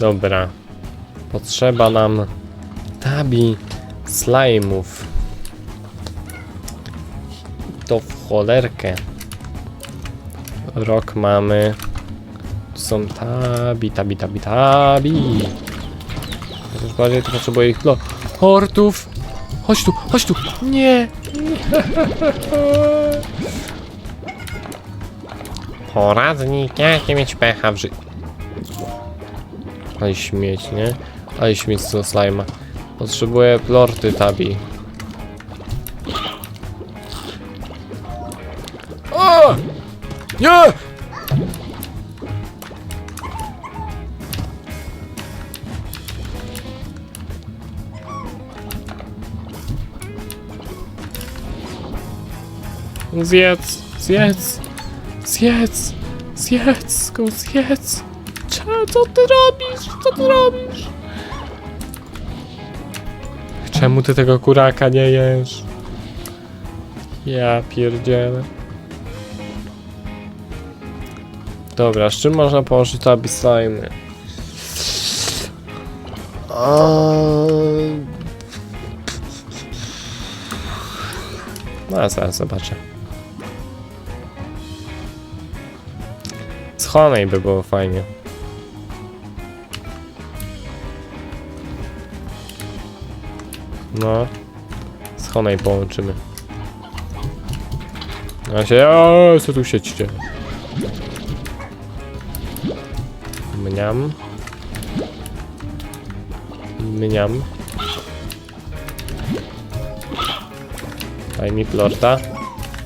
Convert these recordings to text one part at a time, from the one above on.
Dobra. Potrzeba nam tabi slajmów. To w cholerkę. Rok mamy. Tu są tabi, tabi, tabi, tabi. Chociaż bardziej to potrzebuję ich dla hortów. Chodź tu, chodź tu. Nie. Poradnik, jakie mieć pecha w życiu. Ale śmieć, nie? Ale śmieć z slajma. Potrzebuję plorty tabi. O! Nie! Zjedz, zjedz, zjedz, zjedz, go zjedz. Co ty robisz? Co ty robisz? Czemu ty tego kuraka nie jesz? Ja pierdzielę. Dobra, z czym można położyć to slimy? No, zaraz zobaczę. Z Honej by było fajnie. No. Z Honej połączymy. Ja się, o, co tu dzieje? Mniam. Mniam. Daj mi plorta.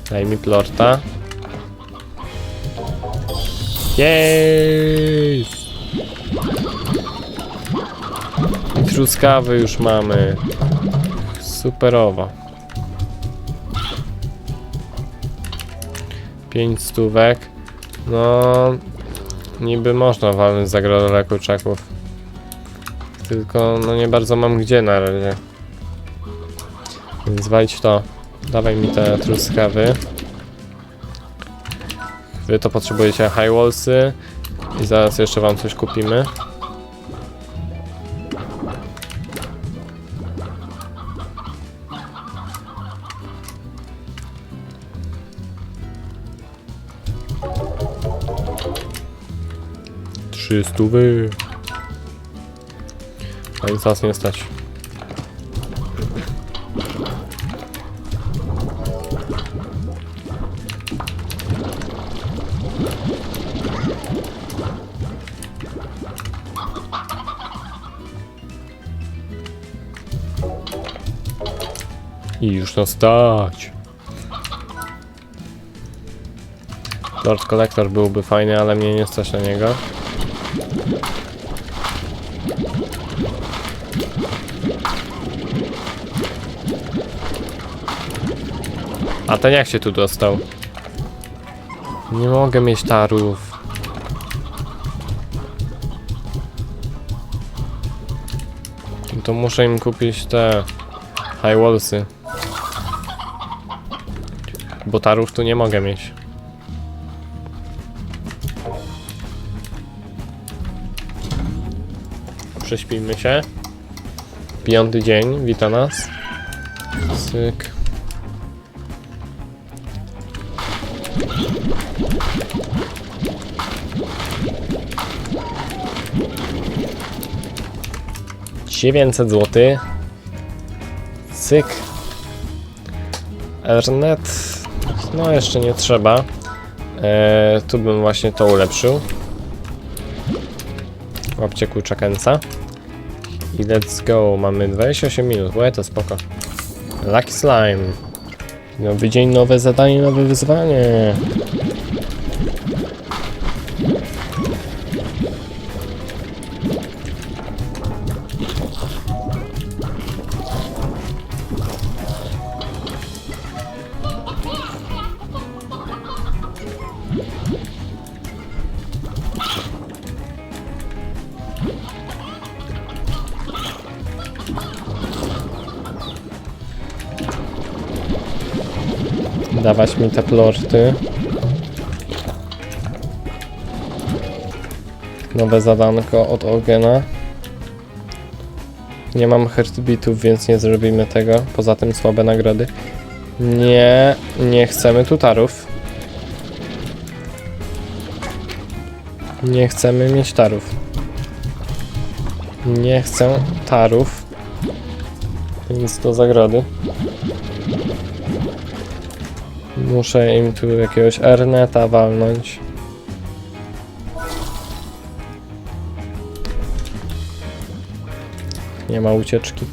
Daj mi plorta. Jej! Truskawy już mamy. Superowo. Pięć stówek. No, niby można walnąć za grodole kurczaków. Tylko, no nie bardzo mam gdzie na razie. Więc walić to. Dawaj mi te truskawy. Wy to potrzebujecie high wallsy. I zaraz jeszcze wam coś kupimy. Trzy stówy. A nic nas nie stać. I już nas stać. Lord Collector byłby fajny, ale mnie nie stać na niego. A ten jak się tu dostał? Nie mogę mieć tarów. To muszę im kupić te high wallsy. Bo tarów tu nie mogę mieć. Prześpijmy się. Piąty dzień, wita nas. Syk. Dziewięćset zł. Cyk. Ethernet. No jeszcze nie trzeba. Eee, tu bym właśnie to ulepszył. Łapcie kurczakenca. I let's go. Mamy 28 minut. Łe, to spoko. Lucky Slime. Nowy dzień, nowe zadanie, nowe wyzwanie. Dawać mi te plorty. Nowe zadanko od Ogena. Nie mam heartbeatów, więc nie zrobimy tego. Poza tym słabe nagrody. Nie, nie chcemy tutarów. Nie chcemy mieć tarów. Nie chcę tarów. Nic do zagrody. Muszę im tu jakiegoś Erneta walnąć. Nie ma ucieczki.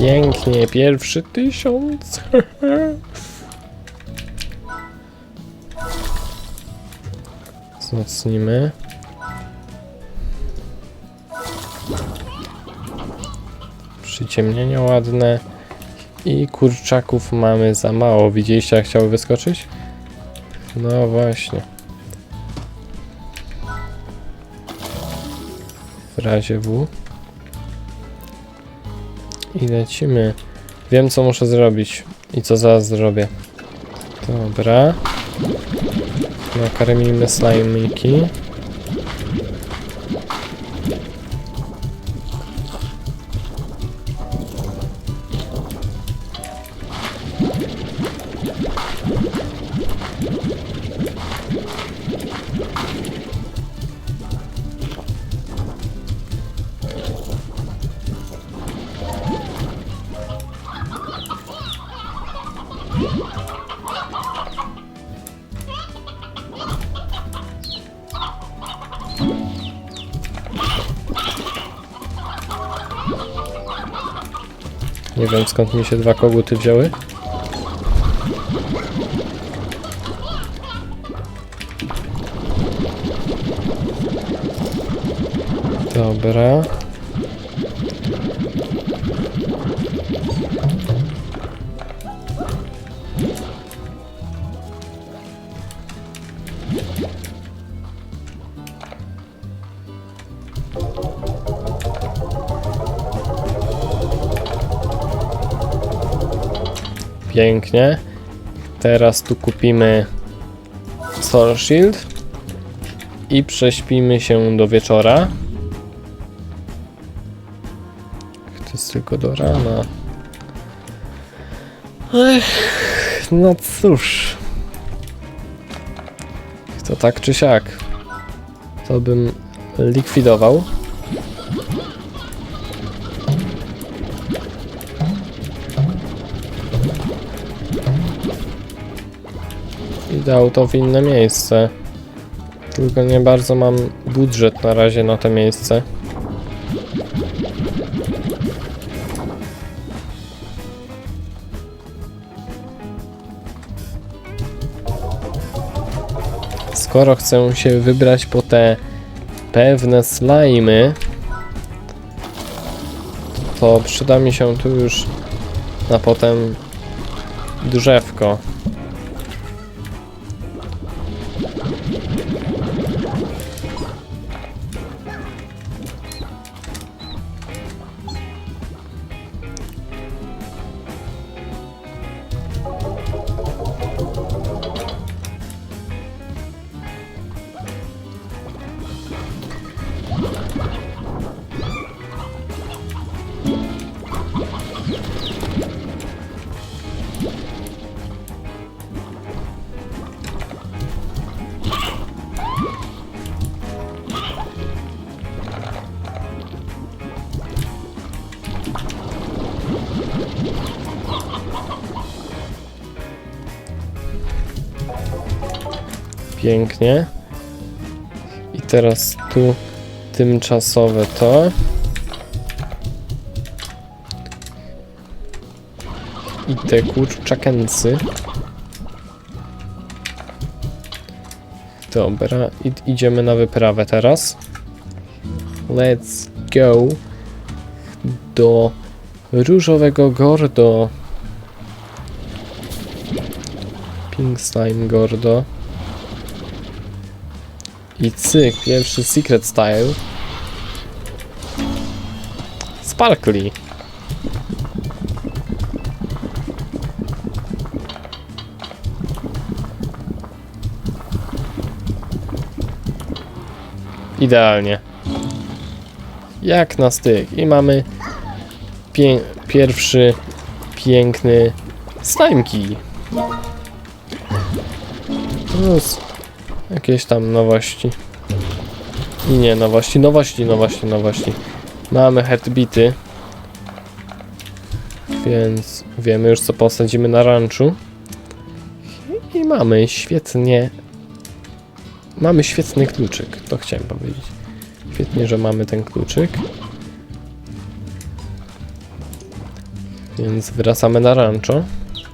Pięknie, pierwszy tysiąc. Wzmocnimy. Przyciemnienia ładne. I kurczaków mamy za mało. Widzieliście jak chciały wyskoczyć? No właśnie. W razie W. I lecimy. Wiem co muszę zrobić i co zaraz zrobię. Dobra. Nakarmimy slajmiki. Nie wiem skąd mi się dwa koguty wzięły. Dobra. Pięknie. Teraz tu kupimy Soul Shield i prześpimy się do wieczora. To jest tylko do rana. Ech, no cóż. To tak czy siak. To bym likwidował. I dał to w inne miejsce. Tylko nie bardzo mam budżet na razie na to miejsce. Skoro chcę się wybrać po te pewne slajmy, to przyda mi się tu już na potem drzewko. Pięknie. I teraz tu tymczasowe to. I te kurczakensy. Dobra, i idziemy na wyprawę teraz. Let's go do różowego Gordo. Pink Slime Gordo. I cyk, pierwszy Secret Style. Sparkly. Idealnie. Jak na styk. I mamy pie pierwszy piękny slimeki. Plus jakieś tam nowości. I nie nowości, nowości, nowości, nowości. Mamy headbity. Więc wiemy już co posadzimy na ranczu. I mamy świetnie. Mamy świetny kluczyk, to chciałem powiedzieć. Świetnie, że mamy ten kluczyk. Więc wracamy na rancho.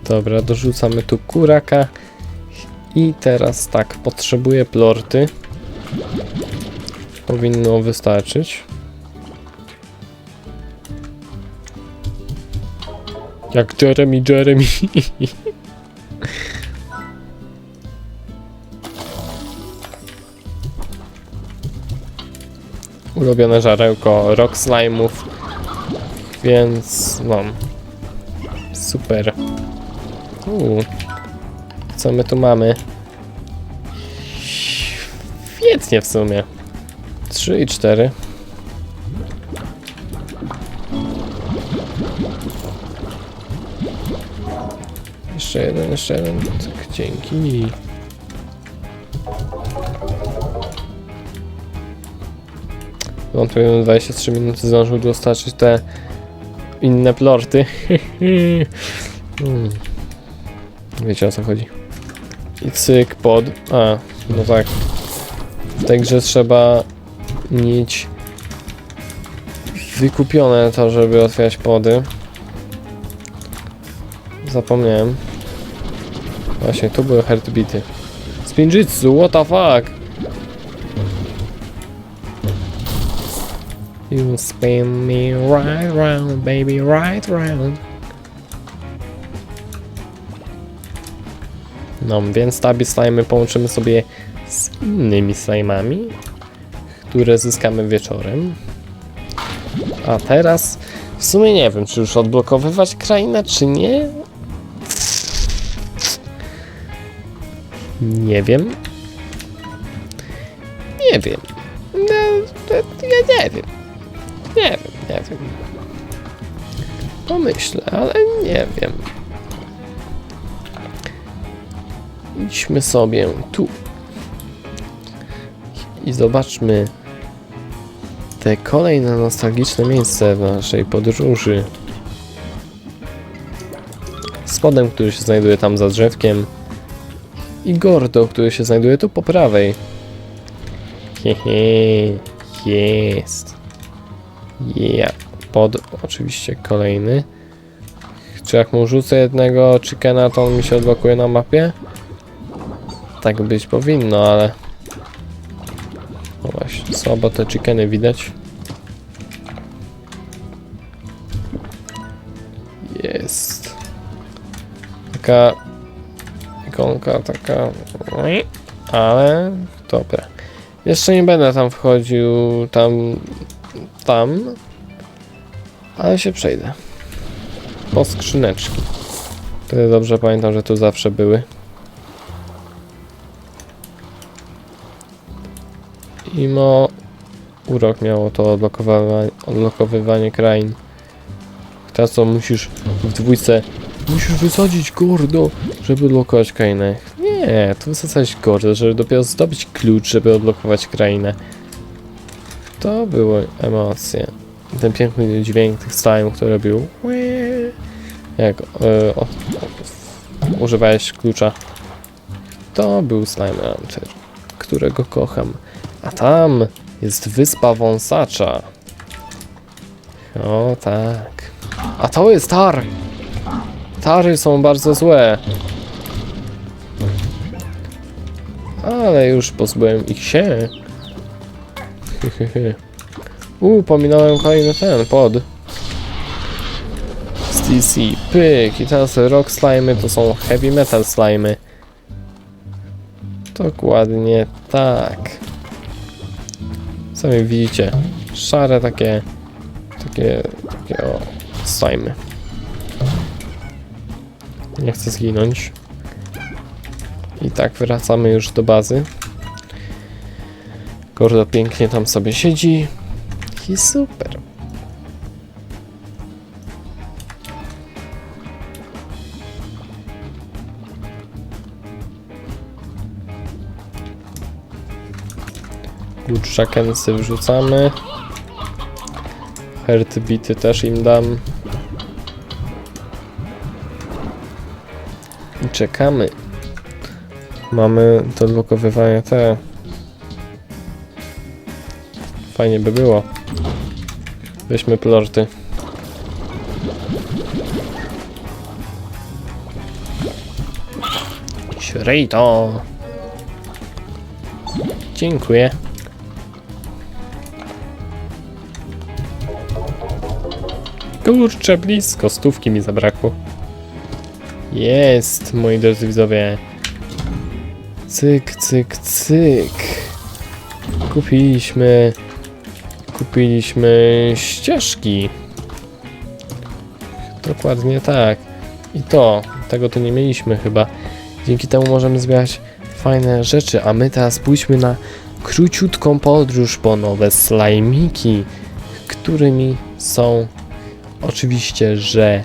Dobra, dorzucamy tu kuraka. I teraz tak, potrzebuję plorty. Powinno wystarczyć. Jak Jeremy, Jeremy. Ulubione żarełko rock slime'ów. Więc no. Super. Uuu. Co my tu mamy? Świetnie w sumie. 3 i 4. Jeszcze jeden, jeszcze jeden. Tak, dzięki. Wątpię, że 23 minuty zdążył dostarczyć te inne plorty. Hmm. Wiecie o co chodzi. I cyk pod. A, no tak. Grze trzeba mieć wykupione to, żeby otwierać pody. Zapomniałem. Właśnie, tu były heartbeaty. Spinjitsu, what the fuck? You spin me right round, baby, right round. No, więc tabi slimy połączymy sobie z innymi slime'ami, które zyskamy wieczorem. A teraz w sumie nie wiem, czy już odblokowywać krainę, czy nie. Nie wiem. Nie wiem. No, ja nie wiem. Nie wiem, nie wiem. Pomyślę, ale nie wiem. Idźmy sobie tu. I zobaczmy te kolejne nostalgiczne miejsce w naszej podróży. Spodem, który się znajduje tam za drzewkiem. I Gordo, który się znajduje tu po prawej. Hehe, jest. Ja. Pod oczywiście kolejny. Czy jak mu rzucę jednego chickena, to on mi się odblokuje na mapie? Tak być powinno, ale... No właśnie, słabo te chickeny widać. Jest. Taka... Ikonka taka... Ale... Dobra. Jeszcze nie będę tam wchodził, tam... Tam. Ale się przejdę. Po skrzyneczki. Wtedy dobrze pamiętam, że tu zawsze były. Imo urok miało to odblokowywanie, odblokowywanie krain. Teraz co musisz w dwójce musisz wysadzić gordo, żeby odblokować krainę. Nie, tu wysadzić gordo, żeby dopiero zdobyć klucz, żeby odblokować krainę. To były emocje. Ten piękny dźwięk tych slime, który robił jak e, o, o, używałeś klucza. To był slime launcher, którego kocham. A tam jest wyspa wąsacza. O tak. A to jest tar! Tary są bardzo złe. Ale już pozbyłem ich się. Uuu, pominąłem kolejny ten pod. STC, pyk. I teraz rock slimy to są heavy metal slimy. Dokładnie tak. Sami widzicie, szare takie, takie, takie o, slimy. Nie chcę zginąć. I tak wracamy już do bazy. Gordo pięknie tam sobie siedzi. I super. Kurczakensy wrzucamy. Heartbity też im dam. I czekamy. Mamy do odblokowywania te. Fajnie by było. Weźmy plorty. Śrejto. Dziękuję. Kurczę, blisko. Stówki mi zabrakło. Jest, moi drodzy widzowie. Cyk, cyk, cyk. Kupiliśmy. Kupiliśmy ścieżki. Dokładnie tak. I to, tego tu nie mieliśmy chyba. Dzięki temu możemy zbierać fajne rzeczy, a my teraz pójdźmy na króciutką podróż po nowe slajmiki, którymi są oczywiście, że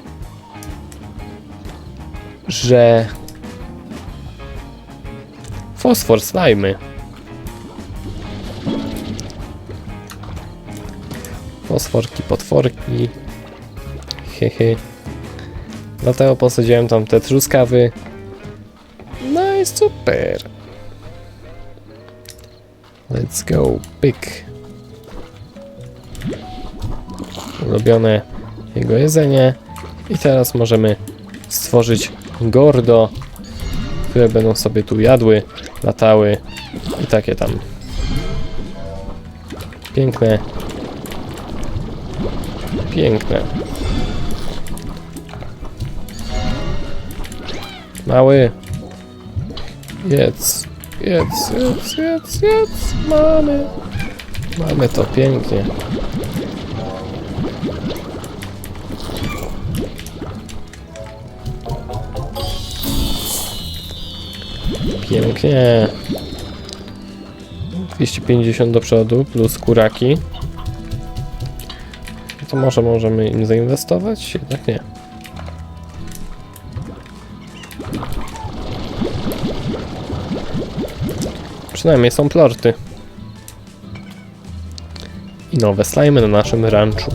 że fosfor slajmy. Fosforki, potworki. Hehe. Dlatego posadziłem tam te truskawy. No i super. Let's go, pyk. Ulubione jego jedzenie. I teraz możemy stworzyć gordo, które będą sobie tu jadły, latały i takie tam. Piękne. Piękne. Mały. Jedz. Jedz, jedz, jedz, jedz. Mamy. Mamy to pięknie. Pięknie. 250 do przodu plus kuraki. To może możemy im zainwestować? Jednak nie. Przynajmniej są plorty. I nowe slimy na naszym ranczu.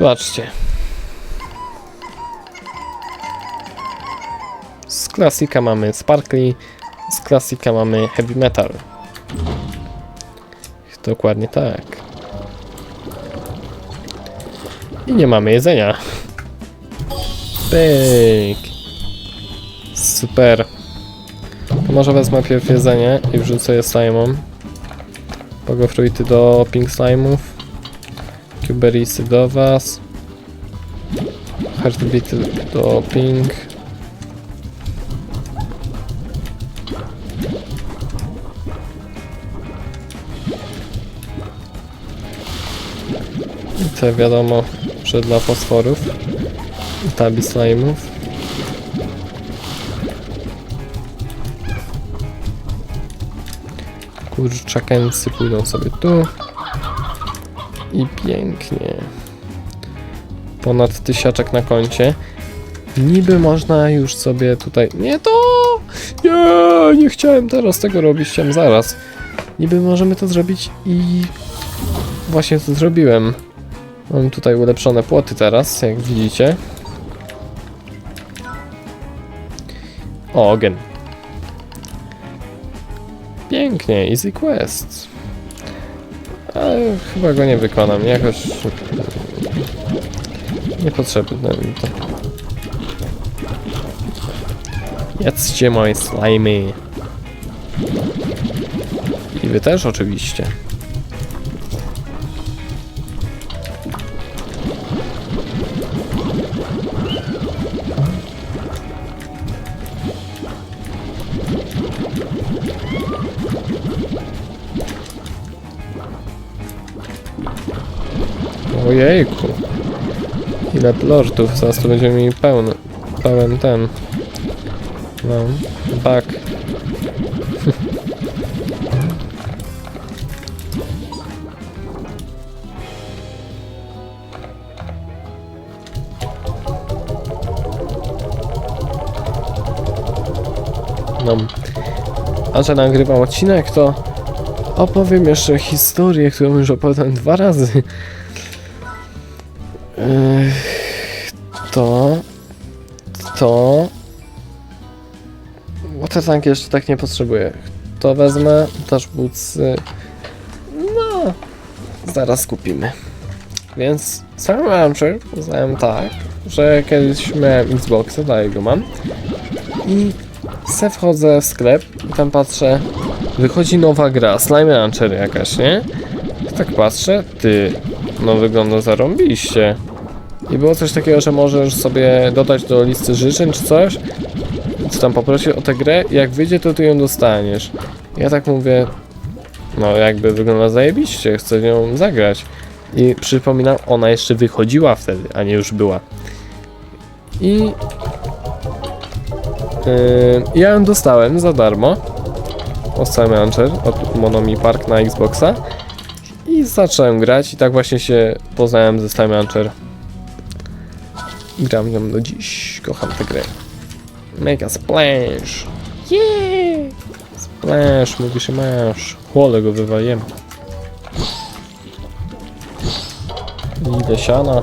Patrzcie. Z klasika mamy Sparkly, z klasika mamy Heavy Metal. Dokładnie tak. I nie mamy jedzenia. Pyk. Super. To może wezmę najpierw jedzenie i wrzucę je slime'om. Pogofruity do pink slime'ów. Cuberisy do was. Heartbeat do ping. I wiadomo, że dla fosforów. Tabi slime'ów. Kurczakensy pójdą sobie tu. I pięknie. Ponad tysiaczek na koncie. Niby można już sobie tutaj... Nie to! Nie, nie chciałem teraz tego robić, chciałem zaraz. Niby możemy to zrobić i... Właśnie to zrobiłem. Mam tutaj ulepszone płoty teraz, jak widzicie. O, ogień. Pięknie, easy quest. Ale chyba go nie wykonam, jakoś... Niepotrzebne mi to. Jedzcie moje slimy. I wy też oczywiście. Ojejku. Ile lordów, zaraz to będziemy mieli pełny, pełen ten. No, bak. No. A że nagrywam odcinek, to opowiem jeszcze historię, którą już opowiadałem dwa razy. To... To... Watertank jeszcze tak nie potrzebuję. To wezmę, też bucy. No... Zaraz kupimy. Więc sam launcher poznałem tak, że kiedyś miałem Xboxa, dalej go mam. I se wchodzę w sklep i tam patrzę, wychodzi nowa gra, Slime Rancher jakaś, nie? I tak patrzę, ty, no wygląda zarąbiście. I było coś takiego, że możesz sobie dodać do listy życzeń czy coś, czy tam poprosić o tę grę jak wyjdzie, to ty ją dostaniesz. Ja tak mówię, no jakby wygląda zajebiście, chcę nią zagrać. I przypominam, ona jeszcze wychodziła wtedy, a nie już była. I Yy, ja ją dostałem za darmo od Sam Rancher, od Monomi Park na Xboxa i zacząłem grać i tak właśnie się poznałem ze Sam Rancher. Gram nią do dziś, kocham tę grę. Make a splash! Yeah! Splash, mówi się masz. Chłole go wywaliłem. Ile siana.